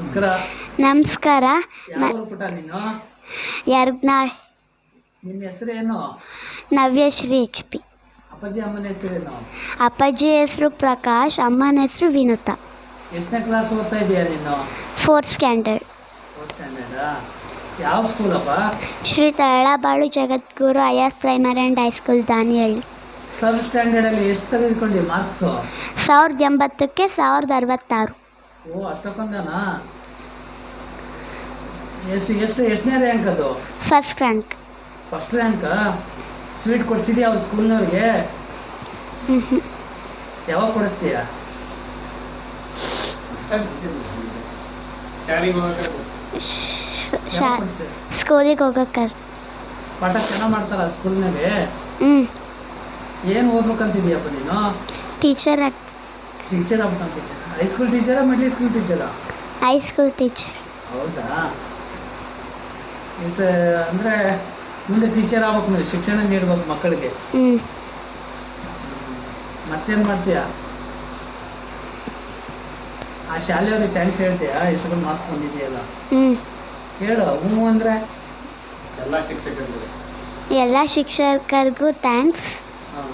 ನಮಸ್ಕಾರ. ನಮಸ್ಕಾರ. ಯಾವ ಪುಟ ನೀನು? ಯರ್ಗ್ನಾಳ್ ನಿನ್ನ ಹೆಸರೇನು ನವ್ಯಶ್ರೀ ಎಚ್ ಪಿ. ಅಪ್ಪಾಜಿ ಅಮ್ಮನ ಹೆಸರೇನು ಅಪ್ಪಾಜಿ ಹೆಸರು ಪ್ರಕಾಶ್ ಅಮ್ಮನ ಹೆಸರು ವಿನುತಾ. ಎಷ್ಟನೇ ಕ್ಲಾಸ್ ಓದ್ತಾ ಇದೀಯಾ ನೀನು? ಫೋರ್ತ್ ಸ್ಟ್ಯಾಂಡರ್ಡ್ ಫೋರ್ತ್ ಸ್ಟ್ಯಾಂಡರ್ಡಾ ಯಾವ ಸ್ಕೂಲಪ್ಪ Shri Taralabalu Jagadguru I R primary and high school Danihalli first ಸ್ಟ್ಯಾಂಡರ್ಡಲ್ಲಿ ಎಷ್ಟು ತೆಗೆದುಕೊಂಡಿ ಮಾರ್ಕ್ಸು ಸಾವಿರದ ಎಂಬತ್ತಕ್ಕೆ ಸಾವಿರದ ಅರವತ್ತಾರು. ಓ ಅಷ್ಟಕ್ಕೊಂದನಾ? ಎಷ್ಟು ಎಷ್ಟು ಎಷ್ಟನೇ ರ್ಯಾಂಕ್ ಅದು? First rank first rank sweet ಕೊಡ್ಸಿದ್ಯಾ ಅವ್ರ ಸ್ಕೂಲ್ನವ್ರಿಗೆ ಯಾವಾಗ ಕೊಡಿಸ್ತೀಯ? ಸ್ಕೂಲಿಗೆ ಹೋಗಕ್ಕೆ ಪಾಠ ಚೆನ್ನಾಗಿ ಮಾಡ್ತಾರ ಸ್ಕೂಲ್ನಾಗೆ ಏನು ಓದ್ಬೇಕಂತಿದ್ಯಪ್ಪ ನೀನು? Teacher teacher high high school ಟೀಚರಾ middle school ಟೀಚರಾ ಹೈಸ್ಕೂಲ್ ಟೀಚರ್ ಹೌದಾ? ಇಷ್ಟ ಅಂದ್ರೆ ಮುಂದೆ ಟೀಚರ್ ಆಗ್ಬೇಕು ನೀವು ಶಿಕ್ಷಣ ನೀಡ್ಬೇಕು ಮಕ್ಕಳಿಗೆ. ಹ್ಞೂ ಮತ್ತೇನು ಮಾಡ್ತೀಯಾ? ಆ ಶಾಲೆಯವ್ರಿಗೆ ಥ್ಯಾಂಕ್ಸ್ ಹೇಳ್ತೀಯಾ? ಇಷ್ಟೊಂದು ಮಾರ್ಕ್ಸ್ ಬಂದಿದೆಯಲ್ಲ ಹ್ಞೂ ಹೇಳು ಹ್ಞೂ ಅಂದ್ರೆ? ಎಲ್ಲ ಶಿಕ್ಷಕರಿಗೆ. ಎಲ್ಲ ಶಿಕ್ಷಕರಿಗೂ ಥ್ಯಾಂಕ್ಸ್ ಹಾಂ